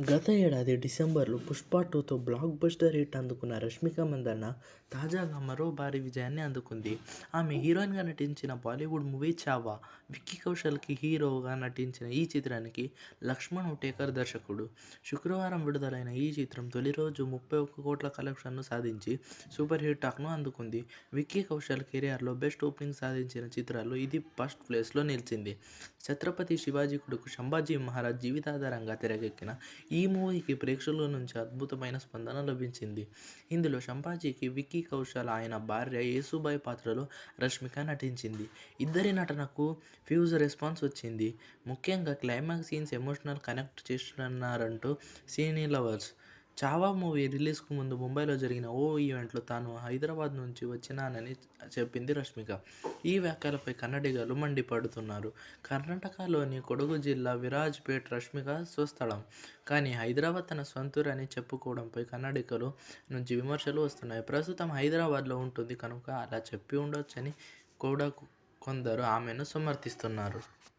గత ఏడాది డిసెంబర్లో పుష్ప టూతో బ్లాక్ బస్టర్ హిట్ అందుకున్న రష్మిక మందన్న తాజాగా మరో భారీ విజయాన్ని అందుకుంది. ఆమె హీరోయిన్గా నటించిన బాలీవుడ్ మూవీ చావా విక్కీ కౌశల్కి హీరోగా నటించిన ఈ చిత్రానికి లక్ష్మణ్ ఉటేకర్ దర్శకుడు. శుక్రవారం విడుదలైన ఈ చిత్రం తొలి రోజు ముప్పై ఒక్క కోట్ల కలెక్షన్ను సాధించి సూపర్ హిట్ టాక్ను అందుకుంది. విక్కీ కౌశల్ కెరియర్లో బెస్ట్ ఓపెనింగ్ సాధించిన చిత్రాల్లో ఇది ఫస్ట్ ప్లేస్లో నిలిచింది. ఛత్రపతి శివాజీ కొడుకు సంభాజీ మహారాజ్ జీవితాధారంగా తెరకెక్కిన ఈ మూవీకి ప్రేక్షకుల నుంచి అద్భుతమైన స్పందన లభించింది. ఇందులో సంభాజీకి విక్కీ కౌశల్ ఆయన భార్య యేసుబాయ్ పాత్రలో రష్మిక నటించింది. ఇద్దరి నటనకు ఫ్యూజ్ రెస్పాన్స్ వచ్చింది. ముఖ్యంగా క్లైమాక్స్ సీన్స్ ఎమోషనల్ కనెక్ట్ చేస్తున్నారంటూ సినీ లవర్స్ చావా మూవీ రిలీజ్కు ముందు ముంబైలో జరిగిన ఓ ఈవెంట్లో తాను హైదరాబాద్ నుంచి వచ్చినానని చెప్పింది రష్మిక. ఈ వ్యాఖ్యలపై కన్నడిగలు మండిపడుతున్నారు. కర్ణాటకలోని కొడగు జిల్లా విరాజ్పేట్ రష్మిక స్వస్థలం. కానీ హైదరాబాద్ తన సొంతూరు అని చెప్పుకోవడంపై కన్నడికలు నుంచి విమర్శలు వస్తున్నాయి. ప్రస్తుతం హైదరాబాద్లో ఉంటుంది కనుక అలా చెప్పి ఉండొచ్చని కూడా కొందరు ఆమెను సమర్థిస్తున్నారు.